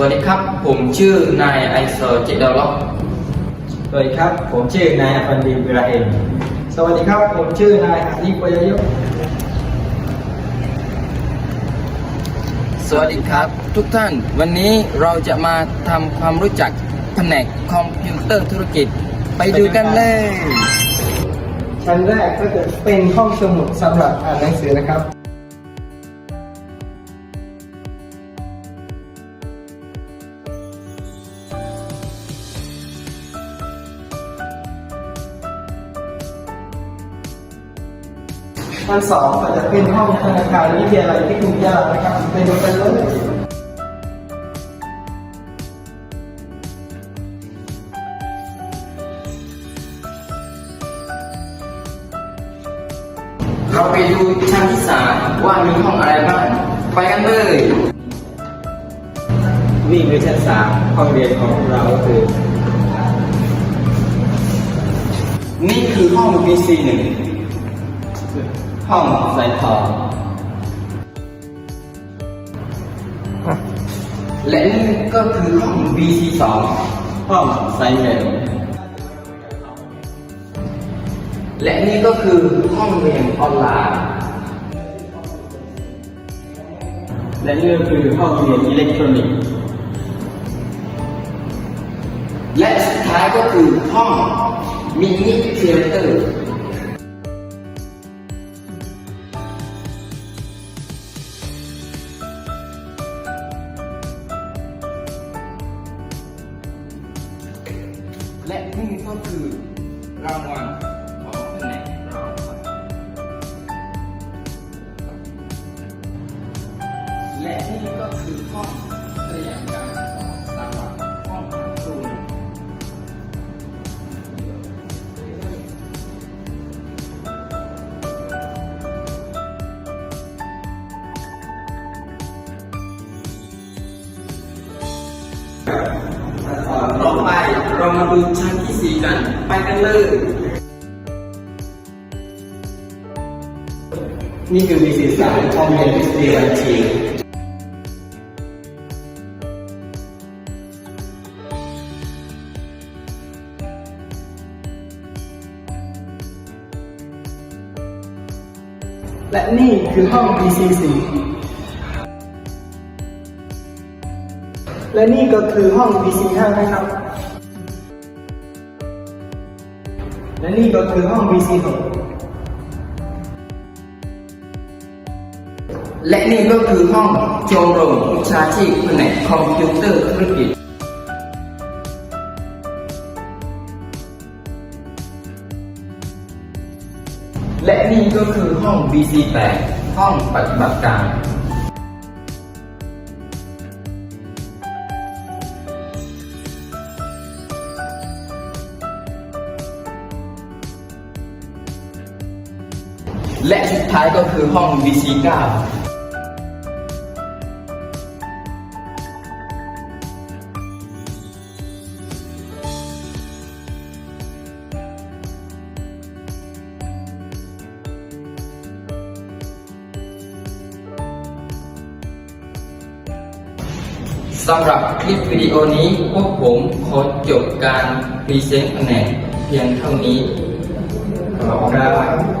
วัสดีครับ ผมชื่อนายไอโซเจดอล็อกสวัสดีครับ ผมชื่อนายอฟันดีบิราเอมสวัสดีครับ ผมชื่อนายอาลีปยยุสวัสดีครับ ทุกท่าน วันนี้เราจะมาทำความรู้จักแผนกคอมพิวเตอร์ธุรกิจ ไปดูกันเลย ชั้นแรกก็จะเป็นห้องสมุดสำหรับอ่านหนังสือนะครับ ชั้นสองก็จะเป็นห้องธนาคารวิทยาลัยเทคนิคยานะครับไปดูกันเลยเราไปดูชั้นที่สามว่ามีห้องอะไรบ้าง ไปกันเลย นี่คือชั้นสามห้องเรียนของเราคือ นี่คือห้อง BC หนึ่ง ห้องใส่ทองและนี่ก็คือห้อง BC สองห้องไซเมลและนี่ก็คือห้องเรียนออนไลน์ และนี่ก็คือห้องเรียนอิเล็กทรอนิกส์ และสุดท้ายก็คือห้องมินิเทเตอร์ และนี่ก็คือรางวัลของแผนกเราและนี่ก็คือห้อง เรามาดูชั้นที่สี่กัน ไปกันเลย นี่คือ VC สามห้องเรียนทฤษฎีบัญชีและนี่คือห้อง VC สี่และนี่ก็คือห้อง VC ห้านะครับ และนี่ก็คือห้อง VC หกและนี่ก็คือห้องชมรมวิชาชีพแผนกคอมพิวเตอร์ธุรกิจและนี่ก็คือห้อง BC8 ห้องปฏิบัติการ และสุดท้ายก็คือห้อง BC9 สำหรับคลิปวิดีโอนี้พวกผมขอจบการพรีเซนต์แผนกเพียงเท่านี้ขอบคุณครับ